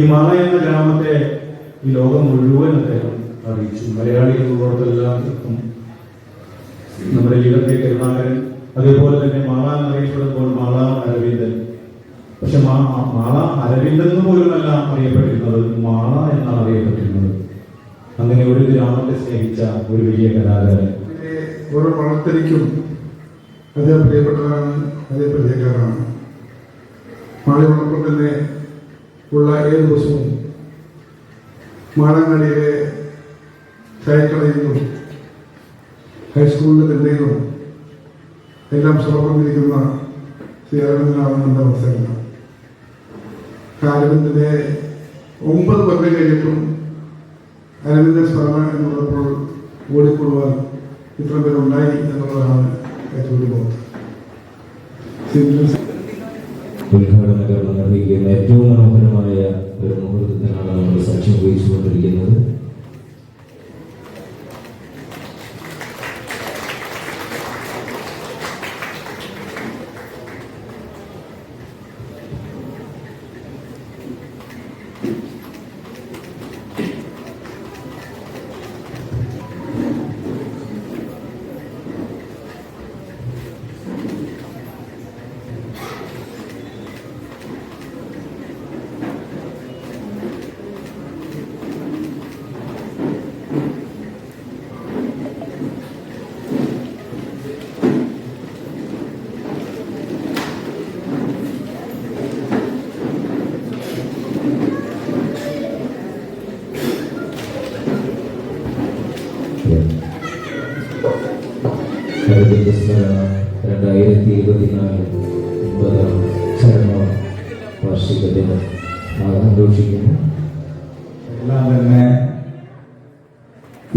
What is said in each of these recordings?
മാള എന്ന ഗ്രാമത്തെ ഈ ലോകം മുഴുവൻ അദ്ദേഹം അറിയിച്ചു. മലയാളികളുള്ളവർക്കെല്ലാവർക്കും നമ്മുടെ ജീവിതത്തെ കരുണാകരൻ അതേപോലെ തന്നെ മാള എന്നറിയപ്പെടുമ്പോൾ മാള അരവിന്ദൻ. പക്ഷെ മാള അരവിന്ദൻ എന്ന് പോലുമല്ല അറിയപ്പെട്ടിരുന്നത് മാള എന്നാണ് അറിയപ്പെട്ടിരുന്നത്. അങ്ങനെ ഒരു ഗ്രാമത്തെ സ്നേഹിച്ച ഒരു വലിയ കലാകാരൻ. ഓരോ വളർത്തലിക്കും അദ്ദേഹം പ്രിയപ്പെട്ടതാണ് അതേ മാളി വളർത്തുമ്പോൾ തന്നെ ഉള്ള ഏത് ദിവസവും മാടങ്ങാടിയിലെ ചായക്കടയിൽ നിന്നും ഹൈസ്കൂളിന്റെ തെണ്ടയിലും എല്ലാം സുഖപ്പെട്ടിരിക്കുന്ന ശ്രീ അരവിന്ദനാണ് എന്റെ അവസരം അരവിന്ദനെ ഒമ്പത് കൊല്ലം കഴിഞ്ഞിട്ടും അരവിന്ദ സ്മരണ എന്നുള്ളപ്പോൾ ഓടിക്കൊള്ളുവാൻ ഇത്ര പേരുണ്ടായി എന്നുള്ളതാണ് ഏറ്റവും ബോധം. ഉദ്ഘാടന കർമ്മം നിർവഹിക്കുന്ന ഏറ്റവും മനോഹരമായ ഒരു മുഹൂർത്തത്തിനാണ് നമ്മൾ സാക്ഷ്യം വഹിച്ചുകൊണ്ടിരിക്കുന്നത് രണ്ടായിരത്തി ഇരുപത്തിനാല് ഒൻപതാം ചരമ വാർഷിക ദിനം ആഘോഷിക്കുന്നു. എല്ലാം തന്നെ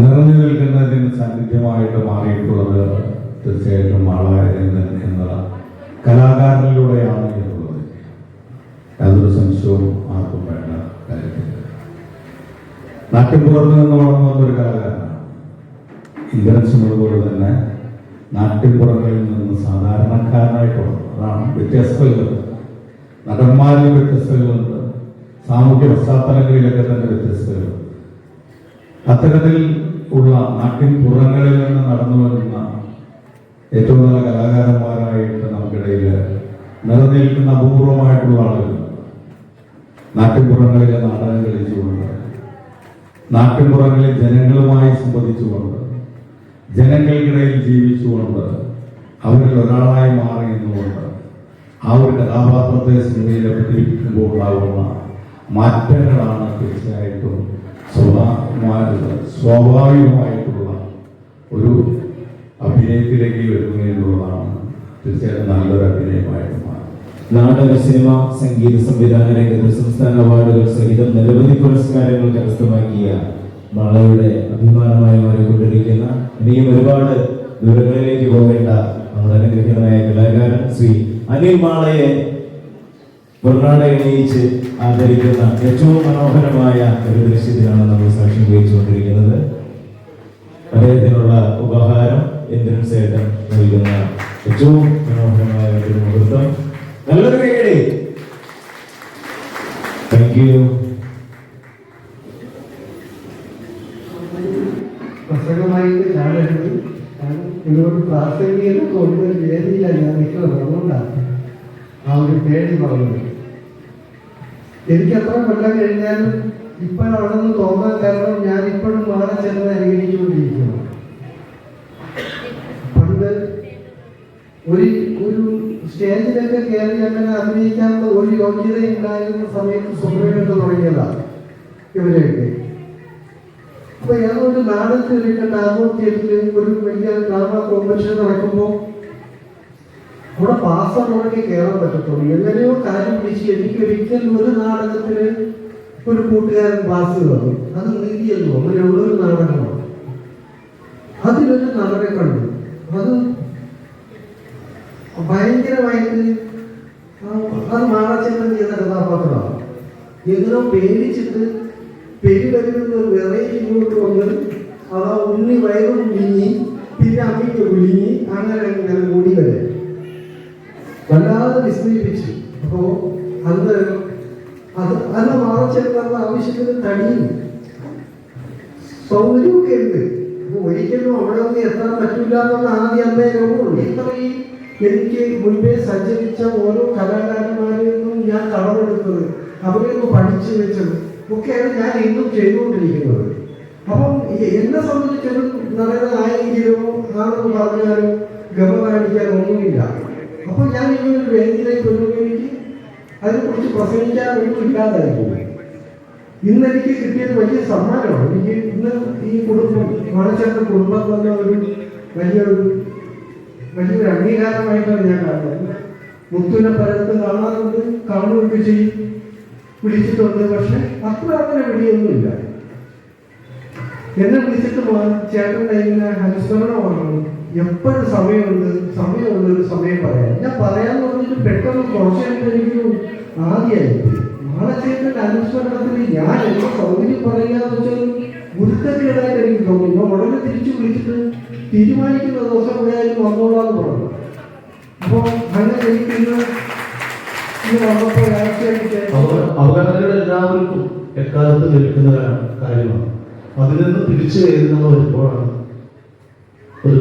നിറഞ്ഞു നിൽക്കുന്നതിന് സാന്നിധ്യമായിട്ട് മാറിയിട്ടുള്ളത് തീർച്ചയായിട്ടും ആളായതെന്ന് എന്ന കലാകാരനിലൂടെയാണ് എന്നുള്ളത്. യാതൊരു സംശയവും ആർക്കും വേണ്ട കാര്യത്തില്ല നാട്ടിൻ പുറത്തു നിന്ന് വളർന്നു വന്നൊരു കലാകാരനാണ്. ഇന്ദ്രൻസും പോലെ തന്നെ നാട്ടിൻപുറങ്ങളിൽ നിന്ന് സാധാരണക്കാരനായിട്ടുള്ളത് അതാണ് വ്യത്യസ്തതകൾ നടന്മാരിൽ വ്യത്യസ്തതകളുണ്ട്. സാമൂഹ്യ പശ്ചാത്തലങ്ങളിലൊക്കെ തന്നെ വ്യത്യസ്തതകളുണ്ട്. അത്തരത്തിൽ ഉള്ള നാട്ടിൻ പുറങ്ങളിൽ നിന്ന് നടന്നു വരുന്ന ഏറ്റവും നല്ല കലാകാരന്മാരായിട്ട് നമുക്കിടയിൽ നിലനിൽക്കുന്ന അപൂർവമായിട്ടുള്ള ആളുകൾ നാട്ടിൻപുറങ്ങളിലെ നാടകം കളിച്ചുകൊണ്ട് നാട്ടിൻപുറങ്ങളിലെ ജനങ്ങളുമായി സംവദിച്ചുകൊണ്ട് ജനങ്ങൾക്കിടയിൽ ജീവിച്ചുകൊണ്ട് അവരിൽ ഒരാളായി മാറി നിന്നുകൊണ്ട് ആ ഒരു കഥാപാത്രത്തെ സിനിമയിൽ അവതരിപ്പിക്കുമ്പോൾ ഉണ്ടാകുന്ന മാറ്റങ്ങളാണ് തീർച്ചയായിട്ടും സ്വാഭാ- സ്വാഭാവികമായിട്ടുള്ള ഒരു അഭിനയത്തിലേക്ക് വരുന്നു എന്നുള്ളതാണ് തീർച്ചയായിട്ടും നല്ലൊരു അഭിനയമായിട്ട് നാടക സിനിമ സംഗീത സംവിധാന രംഗത്ത് സംസ്ഥാന അവാർഡുകൾ സഹിതം നിരവധി പുരസ്കാരങ്ങൾ കരസ്ഥമാക്കിയ മാളയുടെ അഭിമാനമായി മാറിക്കൊണ്ടിരിക്കുന്ന ഇനിയും ഒരുപാട് ദൂരങ്ങളിലേക്ക് പോകേണ്ട നമ്മുടെ അനുഗ്രഹീതനായ കലാകാരൻ ശ്രീ അനിൽ മാളയെ പൊന്നാട എണീച്ച് ആദരിക്കുന്ന ഏറ്റവും മനോഹരമായ ഒരു ദൃശ്യത്തിലാണ് നമ്മൾ സാക്ഷ്യം വഹിച്ചുകൊണ്ടിരിക്കുന്നത്. അദ്ദേഹത്തിനുള്ള ഉപഹാരം ഇന്ദ്രൻ സേട്ടൻ നൽകുന്ന ഏറ്റവും മനോഹരമായ ഒരു മുഹൂർത്തം. നല്ലൊരു കൈയടി താങ്ക് യു പ്രസംഗമായിട്ട് ഞാനെഴുതി ഇതിനോട് പ്രാസംഗികത കൊണ്ട് വേദിയില്ല. ഞാൻ നിൽക്കുന്നത് അതുകൊണ്ടാണ് ആ ഒരു പേടി പറഞ്ഞത് എനിക്ക് അത്ര കൊല്ലം കഴിഞ്ഞാലും ഇപ്പോഴാണെന്ന് തോന്നാൻ കാരണം ഞാൻ ഇപ്പോഴും മാറി ചെന്ന് അനുകരിച്ചുകൊണ്ടിരിക്കുന്നു. പണ്ട് ഒരു ഒരു സ്റ്റേജിലൊക്കെ കയറി അങ്ങനെ അഭിനയിക്കാനുള്ള ഒരു യോഗ്യത ഉണ്ടായിരുന്ന സമയത്ത് സ്വപ്നം തുടങ്ങിയതാണ് ഇവരെയൊക്കെ. അപ്പൊ ഏതൊരു നാടകത്തിൽ ഒരു ഡാമോ തിയേറ്ററിൽ ഒരു വലിയ ഡ്രാമ കോമ്പറ്റീഷൻ നടക്കുമ്പോൾ അവിടെ പാസ്സാണോടൊക്കെ കയറാൻ പറ്റത്തുള്ളൂ. എങ്ങനെയോ കാര്യം പിടിച്ച് എനിക്ക് ഒരിക്കൽ ഒരു നാടകത്തിന് ഒരു കൂട്ടുകാരൻ പാസ് തന്നു അത് നീതിയല്ലോ അങ്ങനെയുള്ള ഒരു നാടകമാണ്. അതിലൊരു നടനെ കണ്ടു. അത് ഭയങ്കരമായിട്ട് അത് മാറാച്ചേട്ടൻ ചെയ്ത കഥാപാത്രമാണ്. എങ്ങനോ പേടിച്ചിട്ട് പെരുവരിൽ വിറയിലോട്ട് വന്ന് അതാ ഉണ്ണി വയറും വിങ്ങി പിന്നെ അമ്മിക്ക് വിളിഞ്ഞു അങ്ങനെ ഇങ്ങനെ കൂടി വരെ. വല്ലാതെ വിസ്മയിപ്പിച്ചു. അപ്പോ അന്ന് അത് അന്ന് മാറച്ചേർന്ന ആവശ്യത്തിന് തടിയും സൗകര്യമൊക്കെ ഉണ്ട്. ഒരിക്കലും അവിടെ ഒന്ന് എത്താൻ പറ്റില്ല എന്നുള്ള ആദ്യം അന്നേ രോഗമുണ്ട് ഇത്രയും എനിക്ക് മുൻപേ സഞ്ചരിച്ച ഓരോ കലാകാരന്മാരിൽ നിന്നും ഞാൻ കടമെടുത്തത് അവരെയൊന്ന് പഠിച്ചു വെച്ചത് ഒക്കെയാണ് ഞാൻ ഇന്നും ചെയ്തുകൊണ്ടിരിക്കുന്നത്. അപ്പം എന്നെ സംബന്ധിച്ചൊരു നടനായെങ്കിലോ ആണെന്ന് പറഞ്ഞാലും ഗമ ഒന്നുമില്ല. അപ്പൊ ഞാൻ ഇങ്ങനെ ഒരു വേദിയിലേക്ക് വരുമ്പോൾ എനിക്ക് അതിനെക്കുറിച്ച് പ്രസംഗിക്കാനൊന്നും ഇല്ലാതായി പോകും ഇന്ന് എനിക്ക് കിട്ടിയത് വലിയ സമ്മാനമാണ്. എനിക്ക് ഇന്ന് ഈ കുടുംബം മണച്ചന്ത കുടുംബം തന്ന ഒരു വലിയൊരു വലിയൊരു അംഗീകാരമായിട്ടാണ് ഞാൻ കാണുന്നത്. മുത്തുവിനെ പരത്ത് കാണാറുണ്ട് കാണുകയൊക്കെ ചെയ്യും. വിളിച്ചിട്ടുണ്ട്. പക്ഷെ അത്ര അങ്ങനെ വിളിയൊന്നുമില്ല. എന്നെ വിളിച്ചിട്ട് ചേട്ടന്റെ ഇങ്ങനെ അനുസ്മരണമാണ് എപ്പോഴും സമയമുണ്ട്. സമയമുള്ള ഒരു സമയം പറയാം. ഞാൻ പറയാന്ന് പറഞ്ഞിട്ട് പെട്ടെന്ന് കുറച്ചായിട്ടായിരിക്കും ആദ്യമായി. നാളെ ചേട്ടന്റെ അനുസ്മരണത്തിന് ഞാൻ എന്നെ സൗകര്യം പറയുക എന്ന് വെച്ചാൽ ഗുരുത്തക്കേടായിട്ട് എനിക്ക് തോന്നി. ഞാൻ ഉടനെ തിരിച്ചു വിളിച്ചിട്ട് തീരുമാനിക്കുന്ന ദിവസം എവിടെയായാലും വന്നോളാന്ന് പറഞ്ഞു. അപ്പോൾ അങ്ങനെ എനിക്ക് ഇന്ന് ഇന്ന് വന്നപ്പോൾ രാഷ്ട്രീയ അവ- അവഗണനകൾ എല്ലാവർക്കും എക്കാലത്ത് ലഭിക്കുന്ന കാര്യമാണ്. അതിൽ നിന്ന് തിരിച്ചു കയറുന്ന വരുമ്പോഴാണ് ഒരു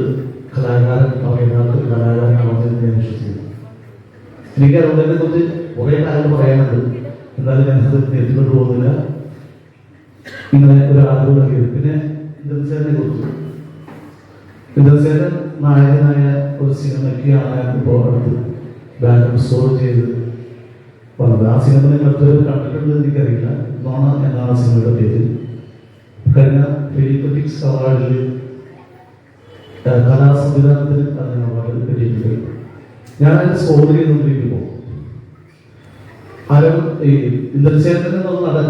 കലാകാരൻ പറയുന്നത് കലാകാരനാണെന്ന് ഞാൻ വിശ്വസിക്കുന്നു എനിക്ക് അതുകൊണ്ടിനെ കുറിച്ച് കുറേ കാര്യങ്ങൾ പറയാനുണ്ട്. എന്നാലും ഞാനത് നേരിട്ടുകൊണ്ട് പോകുന്നില്ല. ഇങ്ങനെ ഒരു ആഗ്രഹം നൽകിയത് പിന്നെ ഇന്ദ്രസേനെ കുറിച്ച്. ഇന്ദ്രസേനൻ നായകനായ ഒരു സിനിമയ്ക്ക് ഞാൻ ഇപ്പോൾ അടുത്ത് ബാനർ സ്റ്റോർ ചെയ്ത് വന്നത് ആ സിനിമ നിങ്ങൾക്ക് കണ്ടിട്ടുണ്ടെന്ന് എനിക്കറിയില്ല. നോണ എന്നാണ് സിനിമയുടെ പേര്. കഴിഞ്ഞ ഫിലിപ്പറ്റിക്സ് അവാർഡിൽ കലാ സംവിധാനത്തിന് അതിന് അവാർഡ് കിട്ടിയിട്ടുണ്ട്. ഞാൻ അതിന്റെ സ്കോർ ചെയ്തുകൊണ്ടിരിക്കുമ്പോൾ ആരും ഈ ഇന്ദ്രസേനൻ എന്നുള്ള നടൻ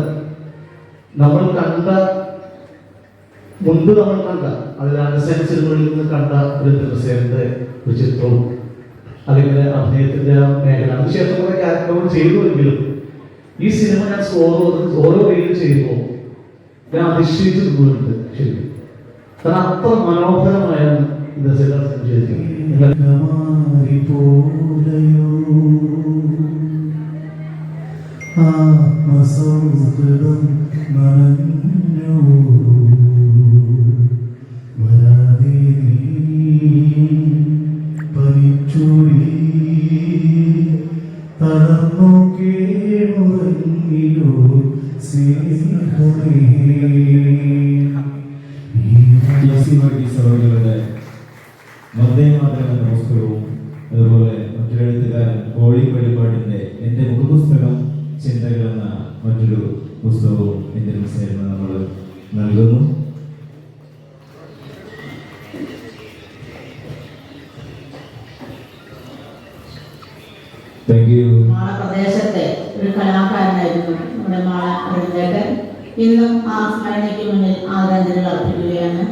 നമ്മൾ കണ്ട മുൻപ് നമ്മൾ കണ്ട അതിൽ സിനിമകളിൽ നിന്ന് കണ്ട ഒരു ഇന്ദ്രസേനന്റെ ഒരു ചിത്രവും അല്ലെങ്കിൽ അഭിനയത്തിന്റെ ആ മേഖല അതിനുശേഷം കുറെ ക്യാരക്ടറുകൾ ചെയ്തുവെങ്കിലും ഈ സിനിമ ഞാൻ ഓരോ ഓരോ റീൽ ചെയ്യുമ്പോൾ ഞാൻ അതിശയിച്ചു നിന്നുണ്ട് ശരി കാരണം അത്ര മനോഹരമായ സിനിമ ചെയ്തിരിക്കുന്നത് കോഴി വഴിപാടിന്റെ എന്റെ മുഖപുസ്തകം ചിന്തകൾ എന്ന മറ്റൊരു പുസ്തകവും എന്റെ മിസ്സേജ് നമ്മൾ നൽകുന്നു. പ്രദേശത്തെ ഒരു കലാകാരനായിരുന്നു നമ്മുടെ മാള അരുൺചേട്ടൻ ഇന്നും ആ സ്മരണയ്ക്ക് മുന്നിൽ ആദരാഞ്ജലികൾ അർപ്പിക്കുകയാണ്.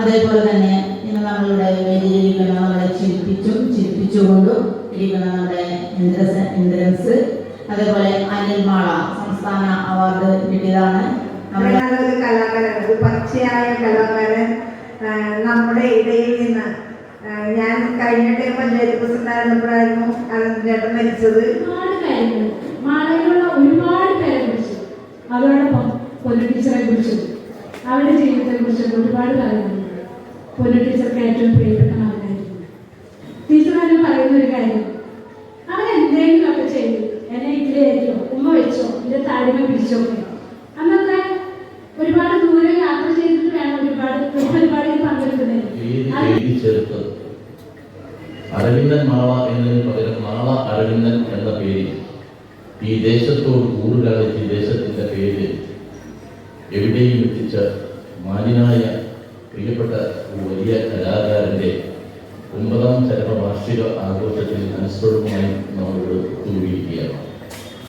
അതേപോലെ തന്നെ ഇന്ന് നമ്മളുടെ വേദിയിലിരിക്കുന്ന നമ്മളെ ചിരിപ്പിച്ചും ചിരിപ്പിച്ചുകൊണ്ടും ഇരിക്കുന്ന നമ്മുടെ ഇന്ദ്രസ് ഇന്ദ്രൻസ് അതേപോലെ അനിൽമാള സംസ്ഥാന അവാർഡ് കിട്ടിയതാണ് നമ്മുടെ നല്ലൊരു കലാകാരൻ ഒരു പച്ചയായ കലാകാരൻ നമ്മുടെ ഇടയിൽ നിന്ന്. ഞാൻ കഴിഞ്ഞ ടൈം പഞ്ചായത്ത് പ്രസിഡന്റ് ആയിരുന്നപ്പോഴായിരുന്നു അനന്തേട്ടൻ മരിച്ചത്. മാളയിലുള്ള ഒരുപാട് പേരെ കുറിച്ച്. അതോടൊപ്പം കുറിച്ചും അവരുടെ ജീവിതത്തെ കുറിച്ചും ഒരുപാട് കാര്യങ്ങളുണ്ട് പൊന്നു ടീച്ചർക്ക് ഏറ്റവും പ്രിയപ്പെട്ട ഒരു കാര്യം. അവൻ എന്തെങ്കിലുമൊക്കെ ചെയ്തു. എന്നെ ഇതിലേക്കോ ഉമ്മ വെച്ചോ എന്റെ താഴ്മ പിടിച്ചോ അന്നൊക്കെ ഒരുപാട് ദൂരെ യാത്ര ചെയ്തിട്ട് വേണം ഒരുപാട് പരിപാടിയിൽ പങ്കെടുക്കുന്നത് അരവിന്ദൻ മാള എന്നതിന് പകരം മാള അരവിന്ദൻ എന്ന പേരിൽ ഈ ദേശത്തോട് കൂടുതലായിട്ട് ഈ ദേശത്തിന്റെ പേര്. എവിടെയും എത്തിച്ച മാന്യനായ പ്രിയപ്പെട്ട ഒരു വലിയ കലാകാരന്റെ ഒമ്പതാം ചരമവാർഷിക ആഘോഷത്തിൽ അനുസ്മരണമായി നമ്മളോട് കൂടിയിരിക്കുകയാണ്